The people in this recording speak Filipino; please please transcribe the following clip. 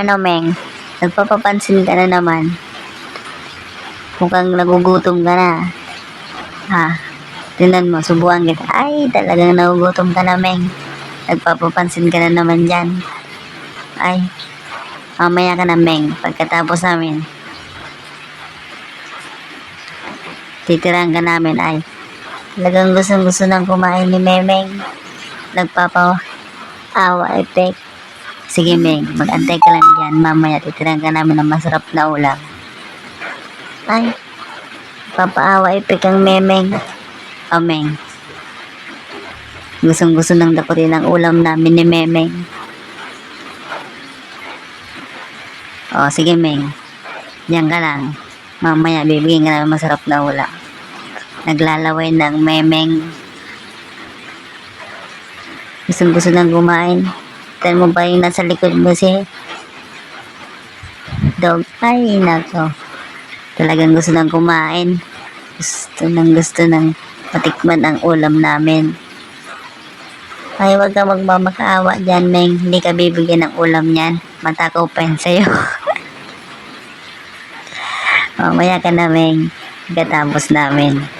Ano, Meng? Nagpapapansin ka na naman. Mukhang nagugutom ka na. Ha? Tinan mo, subuhan kita. Ay, talagang nagugutom ka na, Meng. Nagpapapansin ka na naman dyan. Ay, mamaya ka na, Meng. Pagkatapos namin, titirahan ka namin. Ay, talagang gustong gusto nang kumain ni Memeng. Nagpapa-awa effect. Sige, Meng. Mag-antay ka lang dyan. Mamaya titirahan ka namin ng masarap na ulam. Ay, papaawa effect ang Memeng. O, Meng. Gustong gusto nang dakutin ang ulam namin ni Memeng. O, sige, Meng. Diyan ka lang. Mamaya bibigyan ka namin masarap na ulam. Naglalaway ng Memeng. Gustong gusto nang kumain. Tan mo ba yung nasa likod mo si Dog? Ay, nako. Talagang gusto nang kumain. Gusto nang gusto nang matikman ang ulam namin. Ay, wag ka magmamakaawa dyan, Meng. Hindi ka bibigyan ng ulam niyan. Matakaw pa yan sa'yo. Mamaya ka na, Meng. Pagkatapos namin.